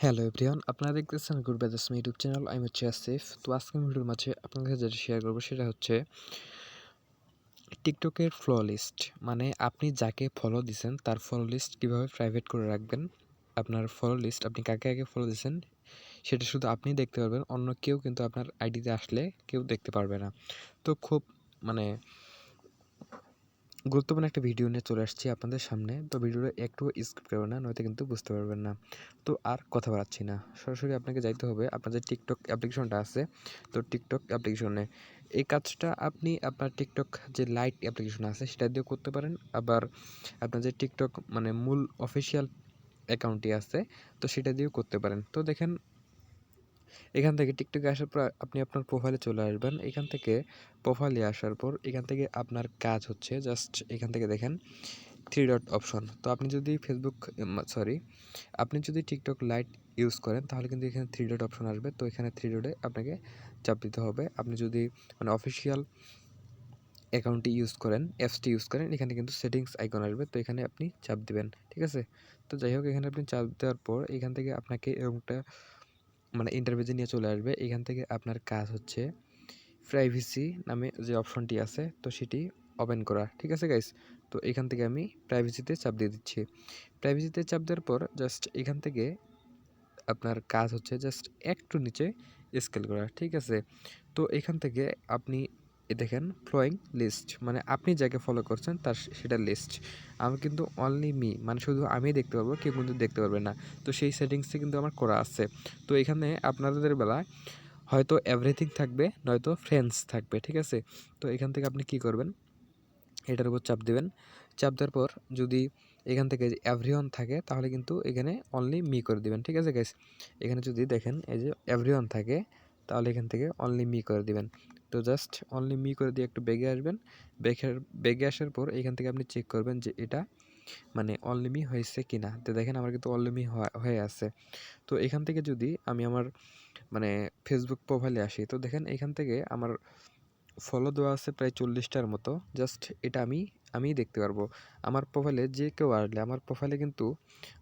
Hello everyone, আপনারা দেখতেছেন good ব্যাদাস YouTube channel. আমি হচ্ছে আসিফ। তো আজকের ভিডিওর মাঝে আপনাদের কাছে যেটা শেয়ার করব সেটা হচ্ছে টিকটকের ফলো লিস্ট। মানে আপনি যাকে ফলো দিছেন, তার ফলো লিস্ট কীভাবে প্রাইভেট করে রাখবেন? আপনার ফলো লিস্ট আপনি কাকে কাকে ফলো দিয়েছেন সেটা শুধু আপনি দেখতে পারবেন। অন্য কেউ কিন্তু আপনার আইডিতে আসলে কেউ দেখতে পারবে না। তো খুব মানে গুরুত্বপূর্ণ একটা ভিডিও নিয়ে চলে আসছি আপনাদের সামনে। তো ভিডিওটা একটু স্কিপ করবেন না, নয়তো কিন্তু বুঝতে পারবেন না। তো আর কথা বাড়াচ্ছি না। সরাসরি আপনাকে যাইতে হবে। আপনার যে টিকটক অ্যাপ্লিকেশনটা আছে। তো টিকটক অ্যাপ্লিকেশনে এই কাজটা আপনি আপনার টিকটক যে লাইট অ্যাপ্লিকেশন আছে, সেটা দিয়ে করতে পারেন। আবার আপনার যে টিকটক মানে মূল অফিসিয়াল অ্যাকাউন্টটি আছে, তো সেটা দিয়েও করতে পারেন। তো দেখেন এখান থেকে টিকটকে আসার পর আপনি আপনার প্রোফাইলে চলে আসবেন। এখান থেকে প্রোফাইলে আসার পর এখান থেকে আপনার কাজ হচ্ছে জাস্ট এখান থেকে দেখেন থ্রি ডট অপশন তো আপনি যদি ফেসবুক সরি আপনি যদি টিকটক লাইট ইউজ করেন তাহলে কিন্তু এখানে থ্রি ডট অপশন আসবে। তো এখানে থ্রি ডটে আপনাকে চাপ দিতে হবে। আপনি যদি মানে অফিসিয়াল অ্যাকাউন্টটি ইউজ করেন অ্যাপসটি ইউজ করেন, এখানে কিন্তু সেটিংস আইকন আসবে। তো এখানে আপনি চাপ দিবেন, ঠিক আছে? তো যাই হোক, এখানে আপনি চাপ দেওয়ার পর এখান থেকে আপনাকে এরকমটা মানে ইন্টারভিউতে নিয়ে চলে আসবে, এখান থেকে আপনার কাজ হচ্ছে প্রাইভেসি নামে যে অপশনটি আছে, তো সেটি ওপেন করা, ঠিক আছে গাইস তো এখান থেকে আমি প্রাইভেসিতে চাপ দিয়ে দিচ্ছি। প্রাইভেসিতে চাপ দেওয়ার পর জাস্ট এখান থেকে আপনার কাজ হচ্ছে জাস্ট একটু নিচে স্কেল করা, ঠিক আছে? তো এখান থেকে আপনি দেখেন ফ্লোয়িং লিস্ট মানে আপনি যাকে ফলো করছেন তার সেটা লিস্ট আমি কিন্তু অনলি মি মানে শুধু আমি দেখতে পারব, কেউ কিন্তু দেখতে পারবে না। তো সেই সেটিংসটি কিন্তু আমার করা আছে। তো এখানে আপনাদের বেলায় হয়তো এভরিথিং থাকবে, নয়তো ফ্রেন্ডস থাকবে, ঠিক আছে? তো এখান থেকে আপনি কি করবেন? এটার উপর চাপ দেবেন। চাপ দেওয়ার পর যদি এখান থেকে এভরিওয়ান থাকে, তাহলে কিন্তু এখানে অনলি মি করে দিবেন, ঠিক আছে গাইস এখানে যদি দেখেন, এই যে এভরিওয়ান থাকে, তাহলে এখান থেকে অনলি মি করে দিবেন। তো জাস্ট অনলি মি করে দিয়ে একটু বেগে আসবেন। বেগের বেগে আসার পর এখান থেকে আপনি চেক করবেন যে এটা মানে অনলি মি হয়েছে কি না তো দেখেন আমার কিন্তু অনলি মি হয়ে আছে। তো এখান থেকে যদি আমি আমার মানে ফেসবুক প্রোফাইলে আসি, তো দেখেন এখান থেকে আমার ফলো দেওয়া আছে প্রায় চল্লিশটার মতো। জাস্ট এটা আমি, আমিই দেখতে পারব। আমার প্রোফাইলে যে কেউ আসলে, আমার প্রোফাইলে কিন্তু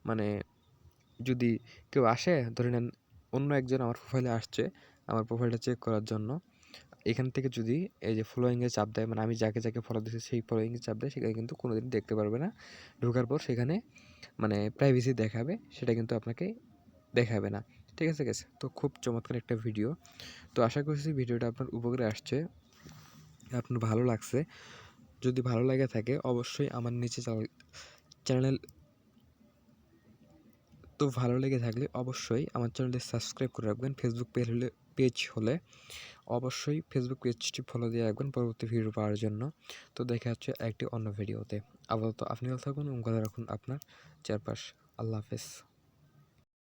মানে যদি কেউ আসে, ধরে নেন অন্য একজন আমার প্রোফাইলে আসছে, আমার প্রোফাইলটা চেক করার জন্য এখান থেকে যদি এই যে ফলোয়িংয়ে চাপ দেয় মানে আমি যাকে যাকে ফলো দিচ্ছি সেই ফলোয়িংয়ে চাপ দেয়, সেখানে কিন্তু কোনো দিন দেখতে পারবে না। ঢোকার পর সেখানে মানে প্রাইভেসি দেখাবে, সেটা কিন্তু আপনাকে দেখাবে না। ঠিক আছে গেছে তো খুব চমৎকার একটা ভিডিও তো আশা করছি ভিডিওটা আপনার উপকারে আসছে। আপনার ভালো লাগছে। যদি ভালো লাগে থাকে, অবশ্যই আমার নিচে চ্যানেল তো ভালো লেগে থাকলে অবশ্যই আমার চ্যানেলটি সাবস্ক্রাইব করে রাখবেন। ফেসবুক পেজ হলে পেজ হলে অবশ্যই ফেসবুক পেজটি ফলো দিয়ে রাখবেন পরবর্তী ভিডিও পাওয়ার জন্য। তো দেখা যাচ্ছে একটি অন্য ভিডিওতে আপাতত আপনি ভালো থাকুন এবং ভালো রাখুন আপনার চারপাশ। আল্লাহ হাফেজ।